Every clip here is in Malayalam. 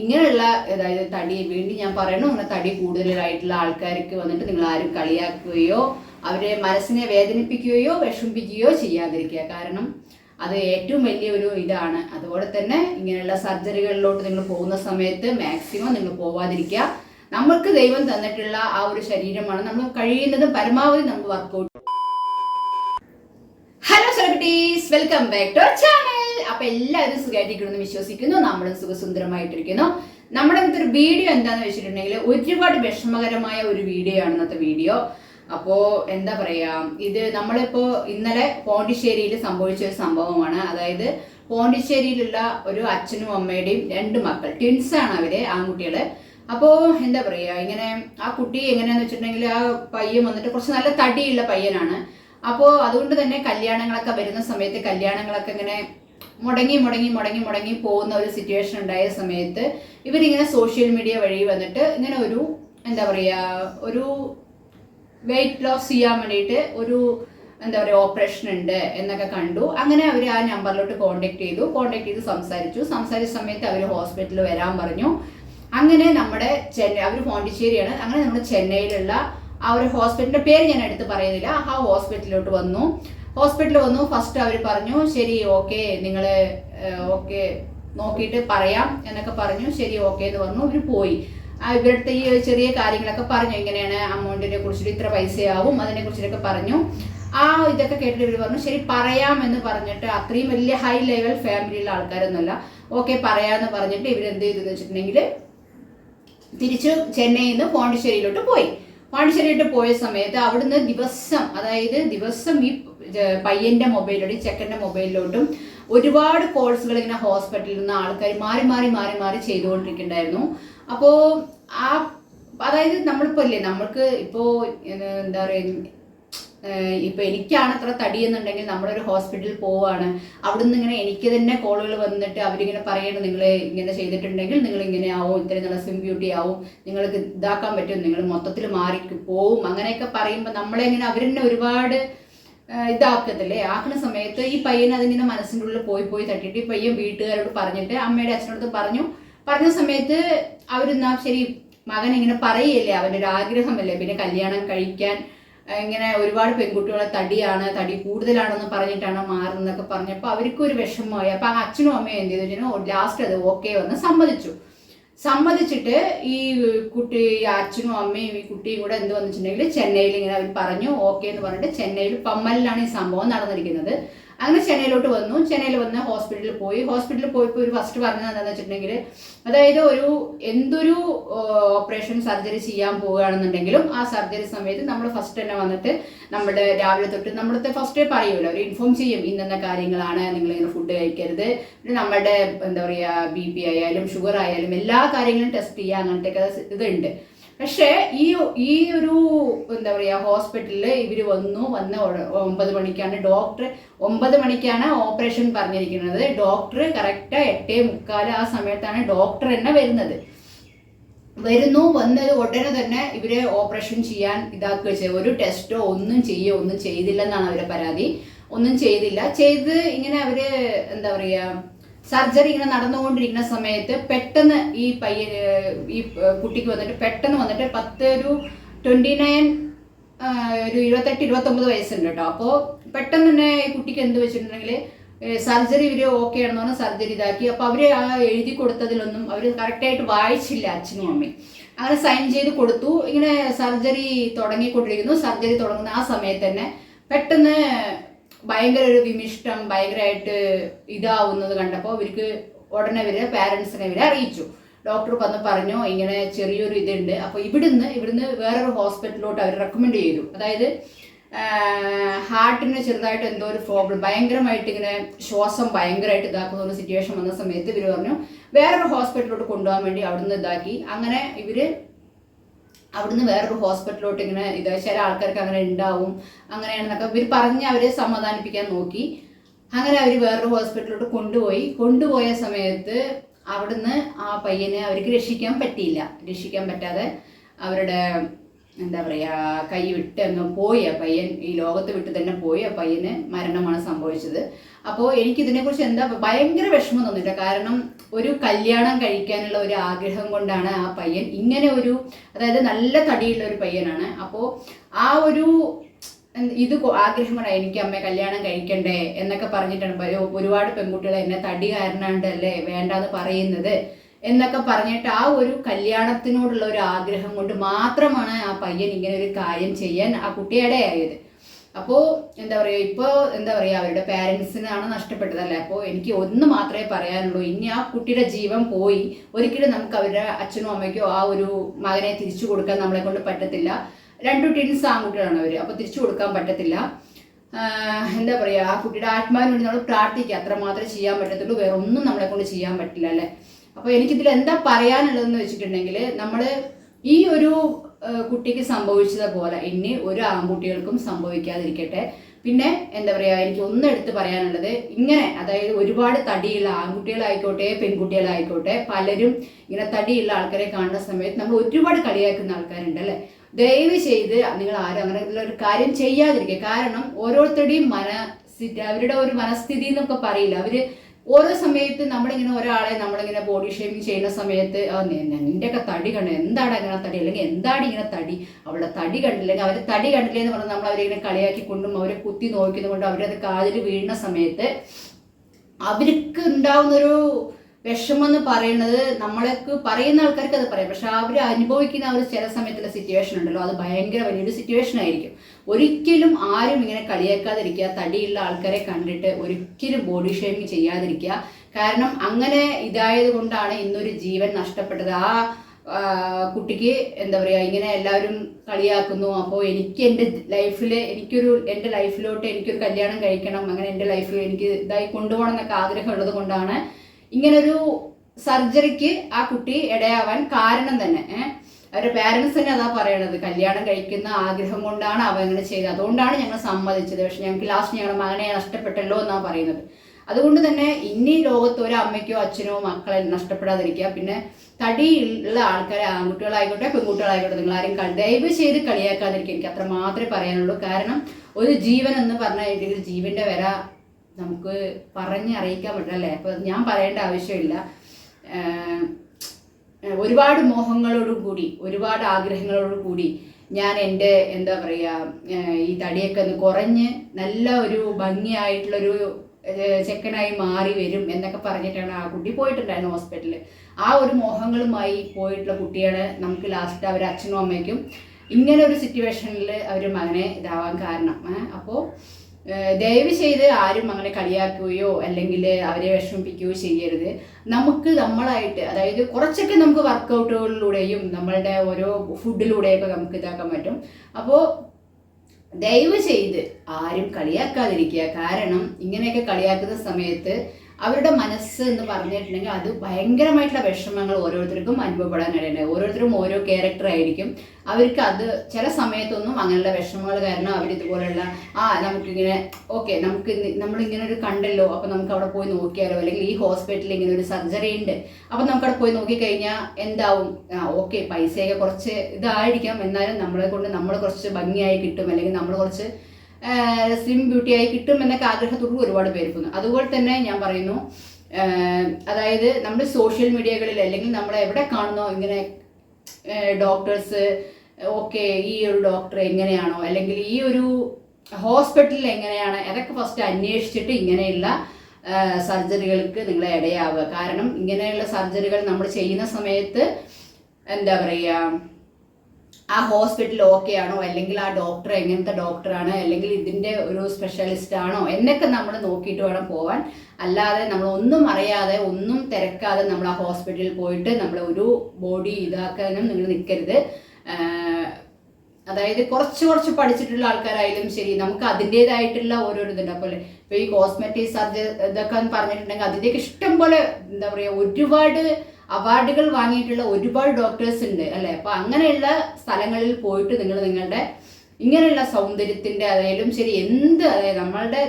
ഇങ്ങനെയുള്ള അതായത് തടി വീണ്ടും ഞാൻ പറയണു അങ്ങനെ തടി കൂടുതലായിട്ടുള്ള ആൾക്കാർക്ക് വന്നിട്ട് നിങ്ങൾ ആരും കളിയാക്കുകയോ അവരെ മനസ്സിനെ വേദനിപ്പിക്കുകയോ വിഷമിപ്പിക്കുകയോ ചെയ്യാതിരിക്കുക. കാരണം അത് ഏറ്റവും വലിയ ഒരു ഇതാണ്. അതുപോലെ തന്നെ ഇങ്ങനെയുള്ള സർജറികളിലോട്ട് നിങ്ങൾ പോകുന്ന സമയത്ത് മാക്സിമം നിങ്ങൾ പോവാതിരിക്കുക. നമ്മൾക്ക് ദൈവം തന്നിട്ടുള്ള ആ ഒരു ശരീരമാണ്. നമ്മൾ കഴിയുന്നതും പരമാവധി നമുക്ക് workout hello celebrities welcome back to channel അപ്പൊ എല്ലാവരും സുഖമായിട്ടിരിക്കണമെന്ന് വിശ്വസിക്കുന്നു നമ്മളും സുഖസുന്ദരമായിട്ടിരിക്കുന്നു. നമ്മുടെ ഇന്നത്തെ ഒരു വീഡിയോ എന്താന്ന് വെച്ചിട്ടുണ്ടെങ്കിൽ ഒരുപാട് വിഷമകരമായ ഒരു വീഡിയോ ആണ് ഇന്നത്തെ വീഡിയോ അപ്പോ എന്താ പറയാ ഇത് നമ്മളിപ്പോ ഇന്നലെ പോണ്ടിശ്ശേരിയിൽ സംഭവിച്ച ഒരു സംഭവമാണ്. അതായത് പോണ്ടിശ്ശേരിയിലുള്ള ഒരു അച്ഛനും അമ്മയുടെയും രണ്ട് മക്കൾ ട്വിൻസ് ആണ് അവർ ആൺകുട്ടികൾ. അപ്പോ എന്താ പറയാ ഇങ്ങനെ ആ കുട്ടി എങ്ങനെയാന്ന് വെച്ചിട്ടുണ്ടെങ്കിൽ ആ പയ്യൻ വന്നിട്ട് കുറച്ച് നല്ല തടിയുള്ള പയ്യനാണ്. അപ്പോൾ അതുകൊണ്ട് തന്നെ കല്യാണങ്ങളൊക്കെ വരുന്ന സമയത്ത് കല്യാണങ്ങളൊക്കെ ഇങ്ങനെ മുടങ്ങി മുടങ്ങി മുടങ്ങി മുടങ്ങി പോകുന്ന ഒരു സിറ്റുവേഷൻ ഉണ്ടായ സമയത്ത് ഇവരിങ്ങനെ സോഷ്യൽ മീഡിയ വഴി വന്നിട്ട് ഇങ്ങനെ ഒരു എന്താ പറയുക ഒരു വെയിറ്റ് ലോസ് ചെയ്യാൻ വേണ്ടിയിട്ട് ഒരു എന്താ പറയുക ഓപ്പറേഷൻ ഉണ്ട് എന്നൊക്കെ കണ്ടു. അങ്ങനെ അവർ ആ നമ്പറിലോട്ട് കോണ്ടാക്ട് ചെയ്തു. കോണ്ടാക്ട് ചെയ്ത് സംസാരിച്ചു. സംസാരിച്ച സമയത്ത് അവർ ഹോസ്പിറ്റലിൽ വരാൻ പറഞ്ഞു. അങ്ങനെ നമ്മുടെ ചെന്നൈ അവർ പോണ്ടിച്ചേരിയാണ്. അങ്ങനെ നമ്മുടെ ചെന്നൈയിലുള്ള ആ ഒരു ഹോസ്പിറ്റലിന്റെ പേര് ഞാൻ എടുത്ത് പറയുന്നില്ല. ആ ഹോസ്പിറ്റലിലോട്ട് വന്നു. ഹോസ്പിറ്റലിൽ വന്നു. ഫസ്റ്റ് അവർ പറഞ്ഞു ശരി ഓക്കെ നിങ്ങൾ ഓക്കെ നോക്കിയിട്ട് പറയാം എന്നൊക്കെ പറഞ്ഞു. ശരി ഓക്കെ എന്ന് പറഞ്ഞു. ഇവർ പോയി. ഇവരുടെ ഈ ചെറിയ കാര്യങ്ങളൊക്കെ പറഞ്ഞു. ഇങ്ങനെയാണ് അമൗണ്ടിനെ കുറിച്ചിട്ട് ഇത്ര പൈസയാവും അതിനെ കുറിച്ചിട്ടൊക്കെ പറഞ്ഞു. ആ ഇതൊക്കെ കേട്ടിട്ട് ഇവർ പറഞ്ഞു ശരി പറയാം എന്ന് പറഞ്ഞിട്ട് അത്രയും വലിയ ഹൈ ലെവൽ ഫാമിലിയിലുള്ള ആൾക്കാരൊന്നുമല്ല. ഓക്കെ പറയാമെന്ന് പറഞ്ഞിട്ട് ഇവർ എന്ത് ചെയ്തു വെച്ചിട്ടുണ്ടെങ്കിൽ തിരിച്ചു ചെന്നൈയിൽ നിന്ന് പോണ്ടിശ്ശേരിയിലോട്ട് പോയി. പോണ്ടിശ്ശേരിയിലോട്ട് പോയ സമയത്ത് അവിടുന്ന് ദിവസം അതായത് ദിവസം ഈ പയ്യന്റെ മൊബൈലിലോട്ടും ചെക്കന്റെ മൊബൈലിലോട്ടും ഒരുപാട് കോഴ്സുകൾ ഇങ്ങനെ ഹോസ്പിറ്റലിൽ നിന്ന് ആൾക്കാർ മാറി മാറി മാറി മാറി ചെയ്തുകൊണ്ടിരിക്കുന്നുണ്ടായിരുന്നു. അപ്പോൾ ആ അതായത് നമ്മളിപ്പോൾ അല്ലേ നമ്മൾക്ക് ഇപ്പോൾ എന്താ പറയുക ഇപ്പൊ എനിക്കാണ് അത്ര തടി എന്നുണ്ടെങ്കിൽ നമ്മളൊരു ഹോസ്പിറ്റലിൽ പോവാണ്. നിന്ന് ഇങ്ങനെ എനിക്ക് തന്നെ കോളുകൾ വന്നിട്ട് അവരിങ്ങനെ പറയണം നിങ്ങൾ ഇങ്ങനെ ചെയ്തിട്ടുണ്ടെങ്കിൽ നിങ്ങൾ ഇങ്ങനെ ആവും ഇത്രയും നല്ല സ്വിം ബ്യൂട്ടി ആവും നിങ്ങൾക്ക് ഇതാക്കാൻ പറ്റും നിങ്ങൾ മൊത്തത്തിൽ മാറി പോവും. അങ്ങനെയൊക്കെ പറയുമ്പോൾ നമ്മളെ ഇങ്ങനെ അവരെന്നെ ഒരുപാട് ഇതാക്കത്തില്ലേ? ആക്കുന്ന സമയത്ത് ഈ പയ്യൻ അതിങ്ങനെ മനസ്സിന്റെ ഉള്ളിൽ പോയി പോയി തട്ടിയിട്ട് ഈ പയ്യൻ വീട്ടുകാരോട് പറഞ്ഞിട്ട് അമ്മയുടെ അച്ഛനോട് പറഞ്ഞു. പറഞ്ഞ സമയത്ത് അവരെന്നാ ശരി മകൻ ഇങ്ങനെ പറയല്ലേ അവന്റെ ഒരു ആഗ്രഹമല്ലേ പിന്നെ കല്യാണം കഴിക്കാൻ ഇങ്ങനെ ഒരുപാട് പെൺകുട്ടികളെ തടിയാണ് തടി കൂടുതലാണെന്ന് പറഞ്ഞിട്ടാണ് മാറുന്നതൊക്കെ പറഞ്ഞപ്പോൾ അവർക്കും ഒരു വിഷമമായി. അപ്പം ആ അച്ഛനും അമ്മയും എന്ത് ചെയ്തു? ലാസ്റ്റ് അത് ഓക്കെ വന്ന് സമ്മതിച്ചു. സമ്മതിച്ചിട്ട് ഈ കുട്ടി അച്ഛനും അമ്മയും ഈ കുട്ടിയും കൂടെ എന്ത് വന്നിട്ടുണ്ടെങ്കിൽ ചെന്നൈയിൽ ഇങ്ങനെ അവർ പറഞ്ഞു ഓക്കെ എന്ന് പറഞ്ഞിട്ട് ചെന്നൈയിൽ പമ്മലിലാണ് ഈ സംഭവം നടന്നിരിക്കുന്നത്. അങ്ങനെ ചെന്നൈയിലോട്ട് വന്നു. ചെന്നൈയിൽ വന്ന് ഹോസ്പിറ്റലിൽ പോയി. ഹോസ്പിറ്റലിൽ പോയപ്പോൾ ഒരു ഫസ്റ്റ് പറഞ്ഞത് എന്താണെന്ന് വെച്ചിട്ടുണ്ടെങ്കിൽ അതായത് ഒരു എന്തൊരു ഓപ്പറേഷൻ സർജറി ചെയ്യാൻ പോവുകയാണെന്നുണ്ടെങ്കിലും ആ സർജറി സമയത്ത് നമ്മൾ ഫസ്റ്റ് തന്നെ വന്നിട്ട് നമ്മുടെ രാവിലെ തൊട്ട് നമ്മളത്തെ ഫസ്റ്റ് പറയുമല്ലോ അവർ ഇൻഫോം ചെയ്യും ഇന്നെന്ന കാര്യങ്ങളാണ് നിങ്ങൾ ഇങ്ങനെ ഫുഡ് കഴിക്കരുത്. പിന്നെ നമ്മുടെ എന്താ പറയുക ബി പി ആയാലും ഷുഗർ ആയാലും എല്ലാ കാര്യങ്ങളും ടെസ്റ്റ് ചെയ്യുക അങ്ങനത്തെ ഇതുണ്ട് പക്ഷേ ഈ ഈ ഒരു എന്താ പറയുക ഹോസ്പിറ്റലിൽ ഇവർ വന്നു വന്ന ഒമ്പത് മണിക്കാണ് ഡോക്ടർ ഒമ്പത് മണിക്കാണ് ഓപ്പറേഷൻ പറഞ്ഞിരിക്കുന്നത്. ഡോക്ടർ കറക്റ്റ് എട്ടേ മുക്കാൽ ആ സമയത്താണ് ഡോക്ടർ തന്നെ വരുന്നത്. വരുന്നു വന്നത് ഉടനെ തന്നെ ഇവരെ ഓപ്പറേഷൻ ചെയ്യാൻ ഇതാക്കുക ചെയ്യുക ഒരു ടെസ്റ്റോ ഒന്നും ചെയ്യോ ഒന്നും ചെയ്തില്ലെന്നാണ് അവരെ പരാതി. ഒന്നും ചെയ്തില്ല. ചെയ്ത് ഇങ്ങനെ അവർ എന്താ പറയുക സർജറി ഇങ്ങനെ നടന്നുകൊണ്ടിരിക്കുന്ന സമയത്ത് പെട്ടെന്ന് ഈ പയ്യ ഈ കുട്ടിക്ക് വന്നിട്ട് പെട്ടെന്ന് വന്നിട്ട് പത്ത് ഒരു ട്വന്റി നയൻ ഒരു ഇരുപത്തെട്ട് ഇരുപത്തൊമ്പത് വയസ്സുണ്ട് കേട്ടോ. അപ്പോൾ പെട്ടെന്ന് തന്നെ ഈ കുട്ടിക്ക് എന്ത് വെച്ചിട്ടുണ്ടെങ്കിൽ സർജറി ഇവർ ഓക്കെ ആണെന്ന് പറഞ്ഞാൽ സർജറി ഇതാക്കി. അപ്പൊ അവർ ആ എഴുതി കൊടുത്തതിലൊന്നും അവർ കറക്റ്റായിട്ട് വായിച്ചില്ല അച്ഛനും അമ്മയും. അങ്ങനെ സൈൻ ചെയ്ത് കൊടുത്തു. ഇങ്ങനെ സർജറി തുടങ്ങിക്കൊണ്ടിരിക്കുന്നു. സർജറി തുടങ്ങുന്ന ആ സമയത്ത് തന്നെ പെട്ടെന്ന് ഭയങ്കര ഒരു വിമിഷ്ടം ഭയങ്കരമായിട്ട് ഇതാവുന്നത് കണ്ടപ്പോൾ ഇവർക്ക് ഉടനെ വരെ പാരൻസിനെ ഇവരെ അറിയിച്ചു. ഡോക്ടർ വന്ന് പറഞ്ഞു ഇങ്ങനെ ചെറിയൊരു ഇതുണ്ട്. അപ്പോൾ ഇവിടുന്ന് ഇവിടുന്ന് വേറൊരു ഹോസ്പിറ്റലിലോട്ട് അവർ റെക്കമെൻഡ് ചെയ്തു. അതായത് ഹാർട്ടിന് ചെറുതായിട്ട് എന്തോ ഒരു പ്രോബ്ലം ഭയങ്കരമായിട്ട് ഇങ്ങനെ ശ്വാസം ഭയങ്കരമായിട്ട് ഇതാക്കുന്ന ഒരു സിറ്റുവേഷൻ വന്ന സമയത്ത് ഇവർ പറഞ്ഞു വേറൊരു ഹോസ്പിറ്റലിലോട്ട് കൊണ്ടുപോകാൻ വേണ്ടി അവിടുന്ന് ഇതാക്കി. അങ്ങനെ ഇവർ അവിടുന്ന് വേറൊരു ഹോസ്പിറ്റലിലോട്ട് ഇങ്ങനെ ഇത് ചില ആൾക്കാർക്ക് അങ്ങനെ ഉണ്ടാവും അങ്ങനെയാണെന്നൊക്കെ ഇവർ പറഞ്ഞ് അവരെ സമാധാനിപ്പിക്കാൻ നോക്കി. അങ്ങനെ അവർ വേറൊരു ഹോസ്പിറ്റലിലോട്ട് കൊണ്ടുപോയി. കൊണ്ടുപോയ സമയത്ത് അവിടുന്ന് ആ പയ്യനെ അവർക്ക് രക്ഷിക്കാൻ പറ്റിയില്ല. രക്ഷിക്കാൻ പറ്റാതെ അവരുടെ എന്താ പറയുക കൈ വിട്ട് അങ്ങ് പോയി. ആ പയ്യൻ ഈ ലോകത്ത് വിട്ട് തന്നെ പോയി. ആ പയ്യന് മരണമാണ് സംഭവിച്ചത്. അപ്പോൾ എനിക്കിതിനെക്കുറിച്ച് എന്താ ഭയങ്കര വിഷമം തോന്നില്ല കാരണം ഒരു കല്യാണം കഴിക്കാനുള്ള ഒരു ആഗ്രഹം കൊണ്ടാണ് ആ പയ്യൻ ഇങ്ങനെ ഒരു അതായത് നല്ല തടിയുള്ള ഒരു പയ്യനാണ്. അപ്പോൾ ആ ഒരു ഇത് ആഗ്രഹം കൊണ്ട് എനിക്ക് അമ്മ കല്യാണം കഴിക്കണ്ടേ എന്നൊക്കെ പറഞ്ഞിട്ടാണ് ഒരുപാട് പെൺകുട്ടികൾ എന്നെ തടി കാരണണ്ടല്ലേ വേണ്ടാന്ന് പറയുന്നത് എന്നൊക്കെ പറഞ്ഞിട്ട് ആ ഒരു കല്യാണത്തിനോടുള്ള ഒരു ആഗ്രഹം കൊണ്ട് മാത്രമാണ് ആ പയ്യൻ ഇങ്ങനെ ഒരു കാര്യം ചെയ്യാൻ ആ കുട്ടിയുടെ ആയത്. അപ്പോൾ എന്താ പറയുക ഇപ്പോൾ എന്താ പറയുക അവരുടെ പാരൻസിനാണ് നഷ്ടപ്പെട്ടതല്ലേ? അപ്പോൾ എനിക്ക് ഒന്ന് മാത്രമേ പറയാനുള്ളൂ ഇനി ആ കുട്ടിയുടെ ജീവൻ പോയി ഒരിക്കലും നമുക്ക് അവരുടെ അച്ഛനോ അമ്മയ്ക്കോ ആ ഒരു മകനെ തിരിച്ചു കൊടുക്കാൻ നമ്മളെ കൊണ്ട് പറ്റത്തില്ല. രണ്ടു ടീൻസ് ആൺകുട്ടികളാണ് അവർ അപ്പോൾ തിരിച്ചു കൊടുക്കാൻ പറ്റത്തില്ല. എന്താ പറയുക ആ കുട്ടിയുടെ ആത്മാവിന് വേണ്ടി നമ്മൾ പ്രാർത്ഥിക്കുക അത്ര മാത്രമേ ചെയ്യാൻ പറ്റത്തുള്ളൂ വേറെ ഒന്നും നമ്മളെ കൊണ്ട് ചെയ്യാൻ പറ്റില്ല അല്ലേ? അപ്പോൾ എനിക്കിതിൽ എന്താ പറയാനുള്ളതെന്ന് വെച്ചിട്ടുണ്ടെങ്കിൽ നമ്മൾ ഈ ഒരു കുട്ടിക്ക് സംഭവിച്ചതുപോലെ ഇനി ഒരു ആൺകുട്ടികൾക്കും സംഭവിക്കാതിരിക്കട്ടെ. പിന്നെ എന്താ പറയുക എനിക്ക് ഒന്ന് എടുത്ത് പറയാനുള്ളത് ഇങ്ങനെ അതായത് ഒരുപാട് തടിയുള്ള ആൺകുട്ടികളായിക്കോട്ടെ പെൺകുട്ടികളായിക്കോട്ടെ പലരും ഇങ്ങനെ തടിയുള്ള ആൾക്കാരെ കാണുന്ന സമയത്ത് നമ്മൾ ഒരുപാട് കളിയാക്കുന്ന ആൾക്കാരുണ്ട് അല്ലേ? ദയവ് ചെയ്ത് നിങ്ങൾ ആരും അങ്ങനെ ഒരു കാര്യം ചെയ്യാതിരിക്കുക. കാരണം ഓരോരുത്തരുടെയും മനസ്ഥിതി അവരുടെ ഒരു മനസ്ഥിതി എന്നൊക്കെ പറയില്ല. അവർ ഓരോ സമയത്ത് നമ്മളിങ്ങനെ ഒരാളെ നമ്മളിങ്ങനെ ബോഡി ഷേമിങ് ചെയ്യുന്ന സമയത്ത് ആ നിന്റെയൊക്കെ തടി കണ്ടു എന്താണ് അങ്ങനെ തടി? അല്ലെങ്കിൽ എന്താണ് ഇങ്ങനെ തടി? അവളുടെ തടി കണ്ടില്ലെങ്കിൽ അവരെ തടി കണ്ടില്ലേ എന്ന് പറഞ്ഞാൽ നമ്മൾ അവരെ ഇങ്ങനെ കളിയാക്കി കൊണ്ടും അവരെ കുത്തി നോക്കുന്നതുകൊണ്ടും അവരത് കാതിൽ വീഴുന്ന സമയത്ത് അവർക്ക് ഉണ്ടാവുന്നൊരു വിഷമം എന്ന് പറയുന്നത് നമ്മൾക്ക് പറയുന്ന ആൾക്കാർക്ക് അത് പറയാം. പക്ഷെ അവർ അനുഭവിക്കുന്ന ആ ഒരു ചില സമയത്തുള്ള സിറ്റുവേഷൻ ഉണ്ടല്ലോ. അത് ഭയങ്കര വലിയൊരു സിറ്റുവേഷൻ ആയിരിക്കും. ഒരിക്കലും ആരും ഇങ്ങനെ കളിയാക്കാതിരിക്കുക തടിയുള്ള ആൾക്കാരെ കണ്ടിട്ട് ഒരിക്കലും ബോഡി ഷേമിങ് ചെയ്യാതിരിക്കുക. കാരണം അങ്ങനെ ഇതായത് കൊണ്ടാണ് ഇന്നൊരു ജീവൻ നഷ്ടപ്പെട്ടത്. ആ കുട്ടിക്ക് എന്താ പറയുക ഇങ്ങനെ എല്ലാവരും കളിയാക്കുന്നു. അപ്പോൾ എനിക്ക് എന്റെ ലൈഫിൽ എനിക്കൊരു എന്റെ ലൈഫിലോട്ട് എനിക്കൊരു കല്യാണം കഴിക്കണം. അങ്ങനെ എന്റെ ലൈഫിൽ എനിക്ക് ഇതായി കൊണ്ടുപോകണം എന്നൊക്കെ ആഗ്രഹം ആഗ്രഹമുള്ളത് കൊണ്ടാണ് ഇങ്ങനൊരു സർജറിക്ക് ആ കുട്ടി ഇടയാവാൻ കാരണം തന്നെ അവരുടെ പാരൻസ് തന്നെ അതാ പറയണത്. കല്യാണം കഴിക്കുന്ന ആഗ്രഹം കൊണ്ടാണ് അവ അങ്ങനെ ചെയ്തത്. അതുകൊണ്ടാണ് ഞങ്ങൾ സമ്മതിച്ചത്. പക്ഷെ ഞങ്ങൾക്ക് ലാസ്റ്റ് ഞങ്ങളുടെ മകനെ നഷ്ടപ്പെട്ടല്ലോ എന്നാണ് പറയുന്നത്. അതുകൊണ്ട് തന്നെ ഇനി ലോകത്ത് ഒരു അമ്മയ്ക്കോ അച്ഛനോ മക്കളെ നഷ്ടപ്പെടാതിരിക്കുക. പിന്നെ തടി ഉള്ള ആൾക്കാരെ ആൺകുട്ടികളായിക്കോട്ടെ പെൺകുട്ടികളായിക്കോട്ടെ നിങ്ങൾ ആരും ദയവ് ചെയ്ത് കളിയാക്കാതിരിക്കുക. എനിക്ക് അത്ര മാത്രമേ പറയാനുള്ളൂ. കാരണം ഒരു ജീവൻ എന്ന് പറഞ്ഞ ഒരു ജീവന്റെ വില നമുക്ക് പറഞ്ഞ് അറിയിക്കാൻ പറ്റില്ല അല്ലേ? അപ്പൊ ഞാൻ പറയേണ്ട ആവശ്യമില്ല. ഒരുപാട് മോഹങ്ങളോടും കൂടി ഒരുപാട് ആഗ്രഹങ്ങളോടും കൂടി ഞാൻ എന്റെ എന്താ പറയുക ഈ തടിയൊക്കെ ഒന്ന് കുറഞ്ഞ് നല്ല ഒരു ഭംഗിയായിട്ടുള്ളൊരു ചെക്കനായി മാറി വരും എന്നൊക്കെ പറഞ്ഞിട്ടാണ് ആ കുട്ടി പോയിട്ടുണ്ടായിരുന്നു ഹോസ്പിറ്റലിൽ. ആ ഒരു മോഹങ്ങളുമായി പോയിട്ടുള്ള കുട്ടിയാണ് നമുക്ക് ലാസ്റ്റ് അവർ അച്ഛനും അമ്മയ്ക്കും ഇങ്ങനെ ഒരു സിറ്റുവേഷനിൽ അവർ മകനെ ഇതാവാൻ കാരണം. അപ്പോൾ ദയവ് ചെയ്ത് ആരും അങ്ങനെ കളിയാക്കുകയോ അല്ലെങ്കിൽ അവരെ വിഷമിപ്പിക്കുകയോ ചെയ്യരുത്. നമുക്ക് നമ്മളായിട്ട് അതായത് കുറച്ചൊക്കെ നമുക്ക് വർക്കൗട്ടുകളിലൂടെയും നമ്മളുടെ ഓരോ ഫുഡിലൂടെയൊക്കെ നമുക്ക് ഇതാക്കാൻ പറ്റും. അപ്പോൾ ദയവ് ചെയ്ത് ആരും കളിയാക്കാതിരിക്കുക. കാരണം ഇങ്ങനെയൊക്കെ കളിയാക്കുന്ന സമയത്ത് അവരുടെ മനസ്സ് എന്ന് പറഞ്ഞിട്ടുണ്ടെങ്കിൽ അത് ഭയങ്കരമായിട്ടുള്ള വിഷമങ്ങൾ ഓരോരുത്തർക്കും അനുഭവപ്പെടാൻ ഇടയുണ്ട് ഓരോരുത്തരും ഓരോ ക്യാരക്ടർ ആയിരിക്കും. അവർക്ക് അത് ചില സമയത്തൊന്നും അങ്ങനെയുള്ള വിഷമങ്ങൾ കാരണം അവർ ഇതുപോലെയുള്ള ആ നമുക്കിങ്ങനെ ഓക്കെ നമുക്ക് നമ്മൾ നമ്മളിങ്ങനെ ഒരു കണ്ടല്ലോ അപ്പോൾ നമുക്ക് അവിടെ പോയി നോക്കിയാലോ? അല്ലെങ്കിൽ ഈ ഹോസ്പിറ്റലിൽ ഇങ്ങനെ ഒരു സർജറി ഉണ്ട്. അപ്പോൾ നമുക്ക് അവിടെ പോയി നോക്കിക്കഴിഞ്ഞാൽ എന്താവും? ഓക്കെ പൈസയൊക്കെ കുറച്ച് ഇതായിരിക്കാം. എന്നാലും നമ്മളെ കൊണ്ട് നമ്മൾ കുറച്ച് ഭംഗിയായി കിട്ടും. അല്ലെങ്കിൽ നമ്മൾ കുറച്ച് സ്ലിം ബ്യൂട്ടി ആയി കിട്ടും എന്നൊക്കെ ആഗ്രഹത്തോടുകൂടി ഒരുപാട് പേര് പോകുന്നു. അതുപോലെ തന്നെ ഞാൻ പറയുന്നു അതായത് നമ്മൾ സോഷ്യൽ മീഡിയകളിൽ അല്ലെങ്കിൽ നമ്മൾ എവിടെ കാണുന്നോ ഇങ്ങനെ ഡോക്ടേഴ്സ് ഓക്കെ ഈ ഒരു ഡോക്ടർ എങ്ങനെയാണോ അല്ലെങ്കിൽ ഈ ഒരു ഹോസ്പിറ്റലിൽ എങ്ങനെയാണ് അതൊക്കെ ഫസ്റ്റ് അന്വേഷിച്ചിട്ട് ഇങ്ങനെയുള്ള സർജറികൾക്ക് നിങ്ങൾ ഇടയാവുക. കാരണം ഇങ്ങനെയുള്ള സർജറികൾ നമ്മൾ ചെയ്യുന്ന സമയത്ത് എന്താ പറയുക ആ ഹോസ്പിറ്റൽ ഓക്കെ ആണോ? അല്ലെങ്കിൽ ആ ഡോക്ടർ എങ്ങനത്തെ ഡോക്ടറാണ് അല്ലെങ്കിൽ ഇതിന്റെ ഒരു സ്പെഷ്യലിസ്റ്റ് ആണോ? എന്നൊക്കെ നമ്മൾ നോക്കിയിട്ട് വേണം പോവാൻ. അല്ലാതെ നമ്മൾ ഒന്നും അറിയാതെ ഒന്നും തിരക്കാതെ നമ്മൾ ആ ഹോസ്പിറ്റലിൽ പോയിട്ട് നമ്മൾ ഒരു ബോഡി ഇതാക്കാനും നിങ്ങൾ നിൽക്കരുത്. അതായത് കുറച്ച് കുറച്ച് പഠിച്ചിട്ടുള്ള ആൾക്കാരായാലും ശരി നമുക്ക് അതിന്റെതായിട്ടുള്ള ഓരോരോ ഇതുണ്ട് അപ്പോൾ ഇപ്പോൾ ഈ കോസ്മെറ്റിക് സർജറി ഇതൊക്കെ പറഞ്ഞിട്ടുണ്ടെങ്കിൽ അതിന്റെയൊക്കെ ഇഷ്ടം പോലെ എന്താ പറയുക ഒരുപാട് അവാർഡുകൾ വാങ്ങിയിട്ടുള്ള ഒരുപാട് ഡോക്ടേഴ്സ് ഉണ്ട് അല്ലെ? അപ്പൊ അങ്ങനെയുള്ള സ്ഥലങ്ങളിൽ പോയിട്ട് നിങ്ങൾ നിങ്ങളുടെ ഇങ്ങനെയുള്ള സൗന്ദര്യത്തിന്റെ അതായാലും ശരി എന്ത് അതായത് നമ്മളുടെ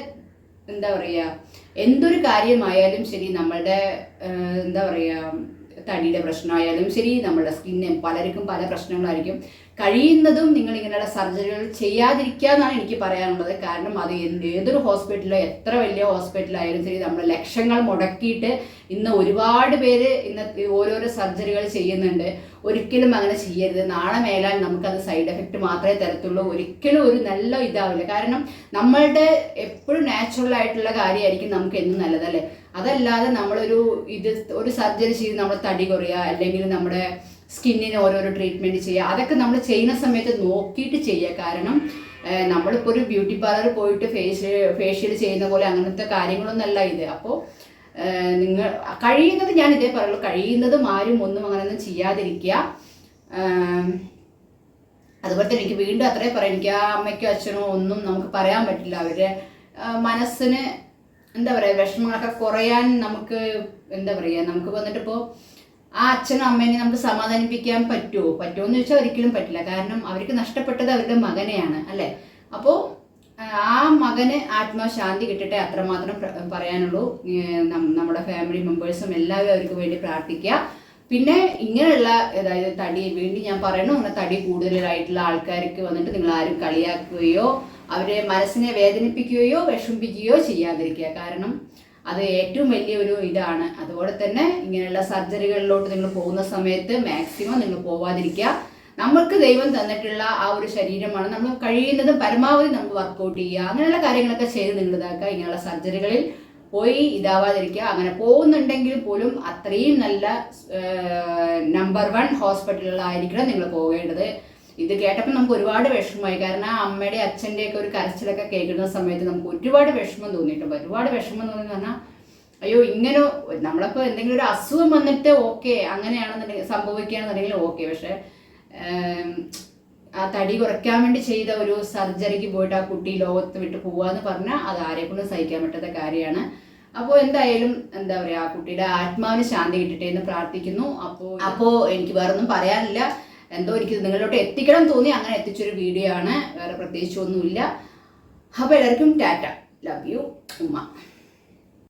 എന്താ പറയുക എന്തൊരു കാര്യമായാലും ശരി നമ്മളുടെ എന്താ പറയുക തടിയുടെ പ്രശ്നമായാലും ശരി നമ്മുടെ സ്കിന്നും പലർക്കും പല പ്രശ്നങ്ങളായിരിക്കും. കഴിയുന്നതും നിങ്ങൾ ഇങ്ങനെയുള്ള സർജറികൾ ചെയ്യാതിരിക്കുക എന്നാണ് എനിക്ക് പറയാനുള്ളത്. കാരണം അത് ഏതൊരു ഹോസ്പിറ്റലോ എത്ര വലിയ ഹോസ്പിറ്റലായാലും ശരി നമ്മൾ ലക്ഷങ്ങൾ മുടക്കിയിട്ട് ഇന്ന് ഒരുപാട് പേര് ഇന്ന് ഓരോരോ സർജറികൾ ചെയ്യുന്നുണ്ട്. ഒരിക്കലും അങ്ങനെ ചെയ്യരുത്. നാളെ മേലാൽ നമുക്കത് സൈഡ് എഫക്റ്റ് മാത്രമേ തരത്തുള്ളൂ. ഒരിക്കലും ഒരു നല്ല ഇതാവില്ല. കാരണം നമ്മളുടെ എപ്പോഴും നാച്ചുറൽ ആയിട്ടുള്ള കാര്യമായിരിക്കും നമുക്ക് എന്നും നല്ലതല്ലേ? അതല്ലാതെ നമ്മളൊരു ഇത് ഒരു സർജറി ചെയ്ത് നമ്മൾ തടി കുറയുക അല്ലെങ്കിൽ നമ്മുടെ സ്കിന്നിന് ഓരോരോ ട്രീറ്റ്മെന്റ് ചെയ്യുക അതൊക്കെ നമ്മൾ ചെയ്യുന്ന സമയത്ത് നോക്കിയിട്ട് ചെയ്യുക കാരണം നമ്മളിപ്പോൾ ഒരു ബ്യൂട്ടി പാർലർ പോയിട്ട് ഫേഷ്യൽ ഫേഷ്യൽ ചെയ്യുന്ന പോലെ അങ്ങനത്തെ കാര്യങ്ങളൊന്നല്ല ഇത്. അപ്പോൾ നിങ്ങൾ കഴിയുന്നത് ഞാൻ ഇതേ പറയുള്ളൂ. കഴിയുന്നതും ആരും ഒന്നും അങ്ങനെയൊന്നും ചെയ്യാതിരിക്കുക. അതുപോലെ തന്നെ എനിക്ക് വീണ്ടും അത്രേ പറയാം. എനിക്ക് ആ അമ്മയ്ക്കോ അച്ഛനോ ഒന്നും നമുക്ക് പറയാൻ പറ്റില്ല. അവരുടെ മനസ്സിന് എന്താ പറയുക വിഷമങ്ങളൊക്കെ കുറയാൻ നമുക്ക് എന്താ പറയുക നമുക്ക് വന്നിട്ട് ഇപ്പോൾ ആ അച്ഛനും അമ്മേനെ നമുക്ക് സമാധാനിപ്പിക്കാൻ പറ്റുമോ പറ്റുമോ എന്ന് ചോദിച്ചാൽ ഒരിക്കലും പറ്റില്ല. കാരണം അവർക്ക് നഷ്ടപ്പെട്ടത് അവരുടെ മകനെയാണ് അല്ലേ? അപ്പോൾ ആ മകന് ആത്മശാന്തി കിട്ടട്ടെ അത്രമാത്രം പറയാനുള്ളൂ. നമ്മുടെ ഫാമിലി മെമ്പേഴ്സും എല്ലാവരും അവർക്ക് വേണ്ടി പ്രാർത്ഥിക്കുക. പിന്നെ ഇങ്ങനെയുള്ള അതായത് തടി വീണ്ടും ഞാൻ പറയണു അങ്ങനെ തടി കൂടുതലായിട്ടുള്ള ആൾക്കാർക്ക് വന്നിട്ട് നിങ്ങൾ ആരും കളിയാക്കുകയോ അവരെ മനസ്സിനെ വേദനിപ്പിക്കുകയോ വിഷമിപ്പിക്കുകയോ ചെയ്യാതിരിക്കുക. കാരണം അത് ഏറ്റവും വലിയ ഒരു ഇതാണ്. അതുപോലെ തന്നെ ഇങ്ങനെയുള്ള സർജറികളിലോട്ട് നിങ്ങൾ പോകുന്ന സമയത്ത് മാക്സിമം നിങ്ങൾ പോവാതിരിക്കുക. നമ്മൾക്ക് ദൈവം തന്നിട്ടുള്ള ആ ഒരു ശരീരമാണ്. നമ്മൾ കഴിയുന്നതും പരമാവധി നമ്മൾ വർക്കൗട്ട് ചെയ്യുക. അങ്ങനെയുള്ള കാര്യങ്ങളൊക്കെ ചെയ്ത് നിങ്ങൾ ഇതാക്കുക. ഇങ്ങനെയുള്ള സർജറികളിൽ പോയി ഇതാവാതിരിക്കുക. അങ്ങനെ പോകുന്നുണ്ടെങ്കിൽ പോലും അത്രയും നല്ല നമ്പർ വൺ ഹോസ്പിറ്റലുകളായിരിക്കണം നിങ്ങൾ പോകേണ്ടത്. ഇത് കേട്ടപ്പോൾ നമുക്ക് ഒരുപാട് വിഷമമായി. കാരണം അമ്മയുടെ അച്ഛന്റെ ഒക്കെ ഒരു കരച്ചിലൊക്കെ കേൾക്കുന്ന സമയത്ത് നമുക്ക് ഒരുപാട് വിഷമം തോന്നിയിട്ടുണ്ട്. ഒരുപാട് വിഷമം തോന്നി പറഞ്ഞാൽ അയ്യോ ഇങ്ങനെ നമ്മളിപ്പോൾ എന്തെങ്കിലും ഒരു അസുഖം വന്നിട്ട് ഓക്കെ അങ്ങനെയാണെന്നുണ്ടെങ്കിൽ സംഭവിക്കുകയാണെന്നുണ്ടെങ്കിൽ ഓക്കെ. പക്ഷെ ആ തടി കുറയ്ക്കാൻ വേണ്ടി ചെയ്ത ഒരു സർജറിക്ക് പോയിട്ട് ആ കുട്ടി ലോകത്ത് വിട്ട് പോവാന്ന് പറഞ്ഞാൽ അത് ആരെക്കൊണ്ടും സഹിക്കാൻ പറ്റാത്ത കാര്യമാണ്. അപ്പോൾ എന്തായാലും എന്താ പറയുക ആ കുട്ടിയുടെ ആത്മാവിന് ശാന്തി കിട്ടട്ടെ എന്ന് പ്രാർത്ഥിക്കുന്നു. അപ്പോൾ അപ്പോൾ എനിക്ക് വേറൊന്നും പറയാനില്ല. എന്തോ എനിക്ക് നിങ്ങളിലോട്ട് എത്തിക്കണം തോന്നി. അങ്ങനെ എത്തിച്ചൊരു വീഡിയോ ആണ്. വേറെ പ്രത്യേകിച്ചൊന്നുമില്ല അപ്പോൾ എല്ലാവർക്കും ടാറ്റ. ലവ് യു ഉമ്മ.